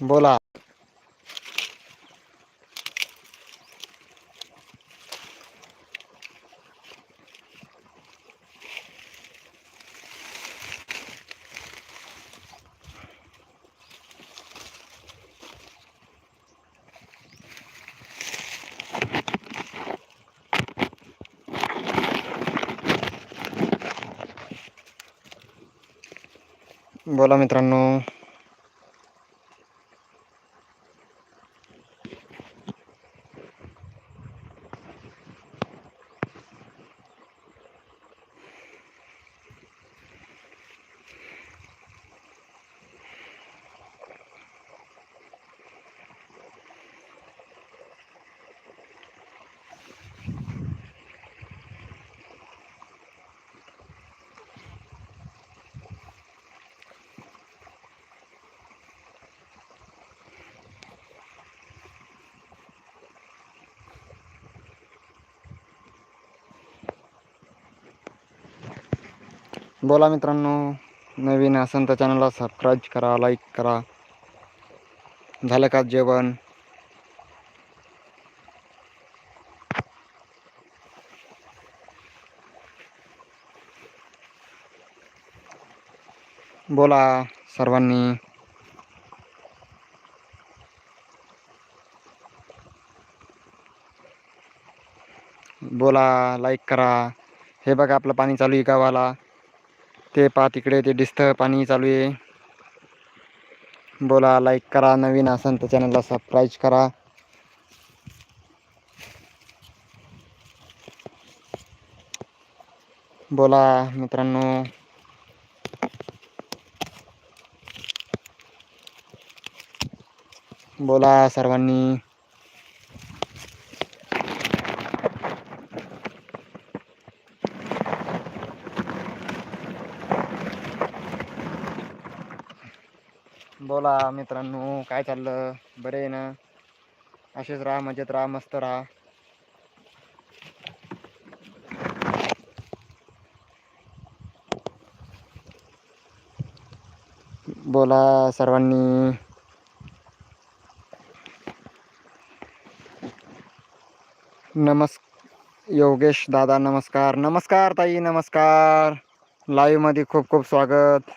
बोला. बोला मित्रांनो. बोला मित्रांनो नवीन असेल तर चॅनलला सबस्क्राईब करा लाईक करा. झालं का जेवण? बोला सर्वांनी. बोला लाईक करा. हे बघा आपलं पाणी चालू आहे गावाला. ते पहा तिकडे ते डिस्टर्ब पाणी चालू आहे. बोला लाईक करा नवीन असेल तर चॅनलला सबस्क्राईब करा. बोला मित्रांनो. बोला सर्वांनी. बोला मित्रांनो काय चाललं? बरे आहे ना? असेच राहा मजेत राहा मस्त राहा. बोला सर्वांनी. नमस् योगेश दादा नमस्कार. नमस्कार ताई नमस्कार. लाईव्हमध्ये खूप खूप स्वागत.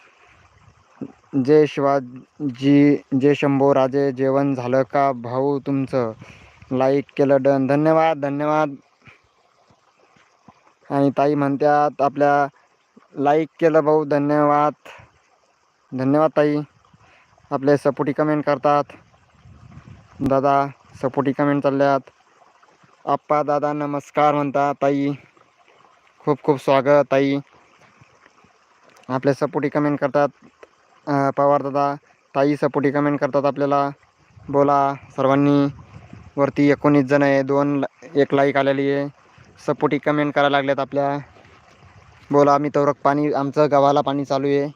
जय शिवाजी जय शंभो राजे जेवण झालं का भाऊ तुमचं? लाईक केलं डन धन्यवाद धन्यवाद. आणि ताई म्हणतात आपल्या लाईक केलं भाऊ धन्यवाद. धन्यवाद ताई. आपले सपोर्टी कमेंट करतात. दादा सपोर्टी कमेंट चालल्यात. आप्पा दादा नमस्कार म्हणता ताई. खूप खूप स्वागत ताई. आपले सपोर्टी कमेंट करतात. पवारदादा पवार दादा ताई सपोटी कमेंट करतात आपल्याला. बोला सर्वांनी. वरती एकोणीस जण आहे दोन एक लाईक आलेली आहे. सपोटी कमेंट करायला लागल्यात आपल्या. बोला आम्ही तवरक पाणी आमचं गावाला पाणी चालू आहे.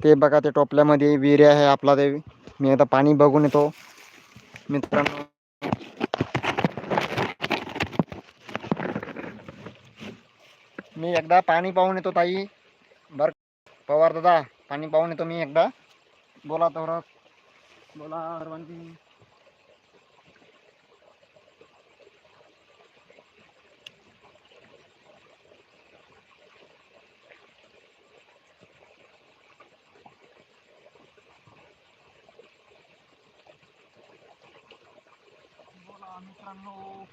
ते बघा ते टोपल्यामध्ये विहिरी आहे आपला ते. मी आता पाणी बघून येतो. मित्रांनो. मी एकदा पाणी पाहून येतो ताई. बर. पवार दादा. पाणी पाहून येतो मी एकदा बोला तवरक बोला सर्वांनी बोला मित्रांनो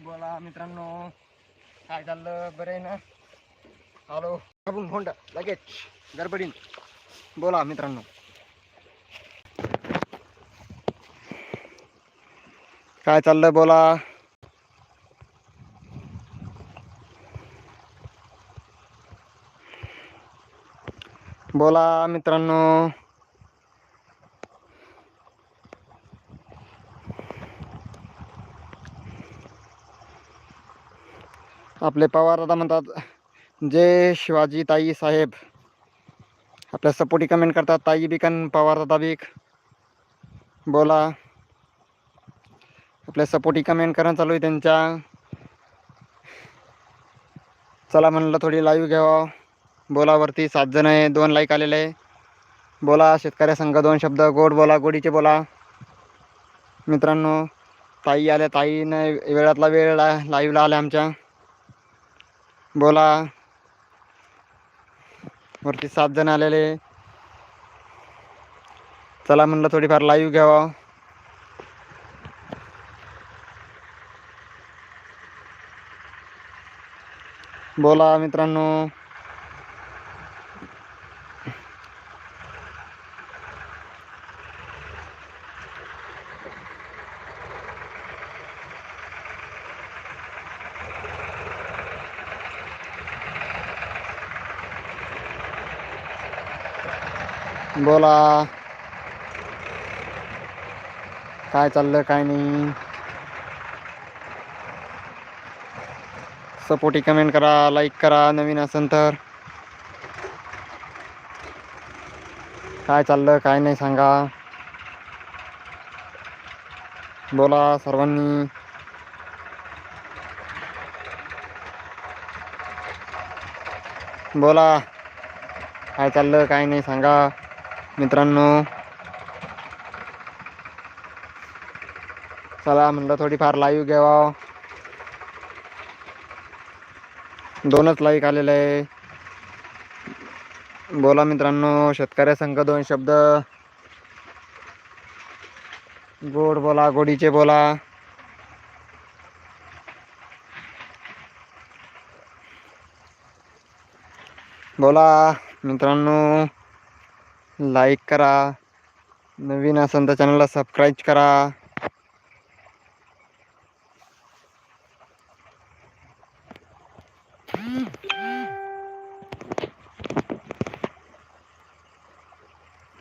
बोला मित्रांनो काय चाललं? बरं आहे ना? हॅलो. आपण फोंड लगेच. गडबडीन. बोला मित्रांनो. काय चाललं? बोला. बोला मित्रांनो. आपले पवार दादा म्हणतात जय शिवाजी ताई साहेब. आपल्या सपोर्टी कमेंट करतात ताई बिकन पवार दादा बिक. बोला. आपल्या सपोर्टी कमेंट करणं चालू आहे त्यांच्या. चला म्हणलं थोडी लाईव्ह घ्यावा. बोलावरती सात जण आहे दोन लाईक आलेले आहे. बोला शेतकऱ्या संघ दोन शब्द गोड बोला गोडीचे बोला. मित्रांनो ताई आल्या ताईनं वेळातला वेळ ला लाईव्हला आल्या आमच्या. बोला. वरती सात जण आलेले. चला म्हणलं थोडीफार लाईव्ह घ्यावा. बोला मित्रांनो. बोला. काय चाललं काय नाही. सपोर्टी कमेंट करा लाईक करा नवीन असेल तर. काय चाललं काय नाही सांगा. बोला सर्वांनी. बोला. काय चाललं काय नाही सांगा. मित्रांनो. चला म्हणलं थोडीफार लाईव्ह घ्यावा. दोनच लाईक आलेलं आहे. बोला मित्रांनो शेतकऱ्या संघ दोन शब्द. गोड बोला गोडीचे बोला. बोला मित्रांनो. लाईक करा. नवीन असेल तर चॅनलला सबस्क्राईब करा.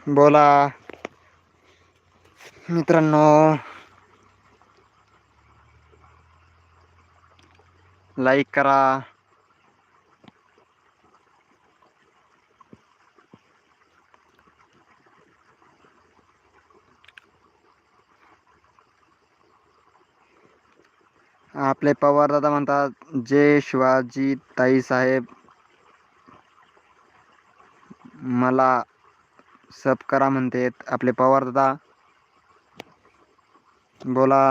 बोला. मित्रांनो. लाईक करा. आपले पवार दादा म्हणतात जय शिवाजी ताई साहेब मला सब करा म्हणतात आपले पवार दादा बोला.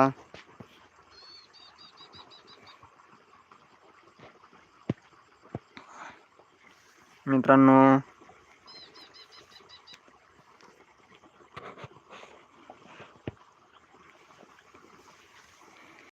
मित्रांनो